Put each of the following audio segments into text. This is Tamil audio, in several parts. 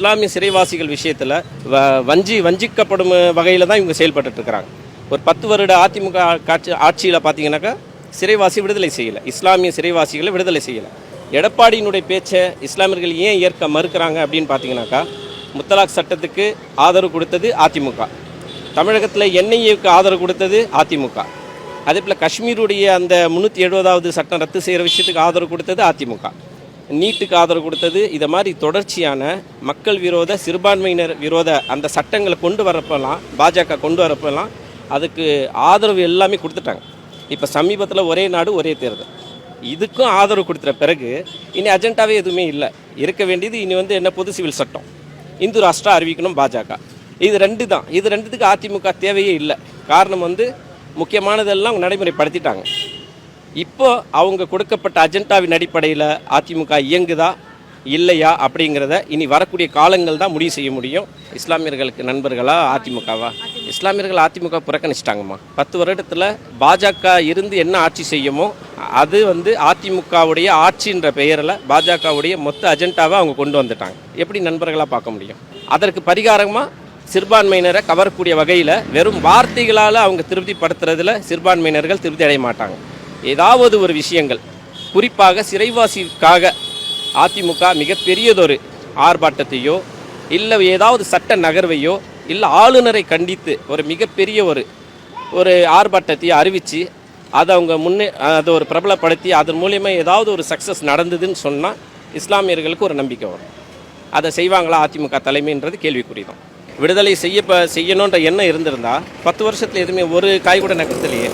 இஸ்லாமிய சிறைவாசிகள் விஷயத்தில் வ வஞ்சி வஞ்சிக்கப்படும் வகையில் தான் இவங்க செயல்பட்டுட்டு இருக்கிறாங்க ஒரு பத்து வருட அதிமுக காட்சி ஆட்சியில் பார்த்தீங்கன்னாக்கா சிறைவாசி விடுதலை செய்யலை. இஸ்லாமிய சிறைவாசிகளை விடுதலை செய்யலை. எடப்பாடியினுடைய பேச்சை இஸ்லாமியர்கள் ஏன் ஏற்க மறுக்கிறாங்க அப்படின்னு பார்த்தீங்கன்னாக்கா முத்தலாக் சட்டத்துக்கு ஆதரவு கொடுத்தது அதிமுக. தமிழகத்தில் என்ஐஏவுக்கு ஆதரவு கொடுத்தது அதிமுக. அதே போல் காஷ்மீருடைய அந்த முந்நூற்றி எழுபதாவது சட்டம் ரத்து செய்கிற விஷயத்துக்கு ஆதரவு கொடுத்தது அதிமுக. நீட்டுக்கு ஆதரவு கொடுத்தது. இதை மாதிரி தொடர்ச்சியான மக்கள் விரோத சிறுபான்மையினர் விரோத அந்த சட்டங்களை கொண்டு வரப்பெல்லாம் பாஜக கொண்டு வரப்பெல்லாம் அதுக்கு ஆதரவு எல்லாமே கொடுத்துட்டாங்க. இப்போ சமீபத்தில் ஒரே நாடு ஒரே தேர்தல். இதுக்கும் ஆதரவு கொடுத்துற பிறகு இனி அஜெண்டாவே எதுவுமே இல்லை. இருக்க வேண்டியது இனி வந்து என்ன பொது சிவில் சட்டம். இந்து ராஷ்டிரா அறிவிக்கணும் பாஜக. இது ரெண்டு தான். இது ரெண்டுத்துக்கு அதிமுக தேவையே இல்லை. காரணம் வந்து முக்கியமானதெல்லாம் அவங்க நடைமுறைப்படுத்திட்டாங்க. இப்போ அவங்க கொடுக்கப்பட்ட அஜெண்டாவின் அடிப்படையில் அதிமுக இயங்குதா இல்லையா அப்படிங்கிறத இனி வரக்கூடிய காலங்கள் தான் முடிவு செய்ய முடியும். இஸ்லாமியர்களுக்கு நண்பர்களா அதிமுகவா? இஸ்லாமியர்கள் அதிமுக புறக்கணிச்சிட்டாங்கம்மா. பத்து வருடத்தில் பாஜக இருந்து என்ன ஆட்சி செய்யுமோ அது வந்து அதிமுகவுடைய ஆட்சின்ற பெயரில் பாஜகவுடைய மொத்த அஜெண்டாவை அவங்க கொண்டு வந்துட்டாங்க. எப்படி நண்பர்களாக பார்க்க முடியும்? அதற்கு பரிகாரமாக சிறுபான்மையினரை கவரக்கூடிய வகையில் வெறும் வார்த்தைகளால் அவங்க திருப்திப்படுத்துறதுல சிறுபான்மையினர்கள் திருப்தி அடைய மாட்டாங்க. ஏதாவது ஒரு விஷயங்கள். குறிப்பாக சிறைவாசிக்காக அதிமுக மிகப்பெரியதொரு ஆர்ப்பாட்டத்தையோ இல்லை ஏதாவது சட்ட நகர்வையோ இல்லை ஆளுநரை கண்டித்து ஒரு மிகப்பெரிய ஒரு ஒரு ஆர்ப்பாட்டத்தையோ அறிவித்து அதை அவங்க முன்னே அதை ஒரு பிரபலப்படுத்தி அதன் மூலியமாக ஏதாவது ஒரு சக்ஸஸ் நடந்ததுன்னு சொன்னால் இஸ்லாமியர்களுக்கு ஒரு நம்பிக்கை வரும். அதை செய்வாங்களா அதிமுக தலைமைன்றது கேள்விக்குறி தான். விடுதலை செய்ய செய்யணுன்ற எண்ணம் இருந்திருந்தால் பத்து வருஷத்தில் எதுவுமே ஒரு காய் கூட நகர்த்தலையே.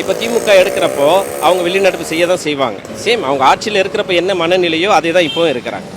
இப்போ திமுக எடுக்கிறப்போ அவங்க வெளிநடப்பு செய்ய தான் செய்வாங்க. சேம் அவங்க ஆட்சியில் இருக்கிறப்ப என்ன மனநிலையோ அதே தான் இப்போவும் இருக்கிறாங்க.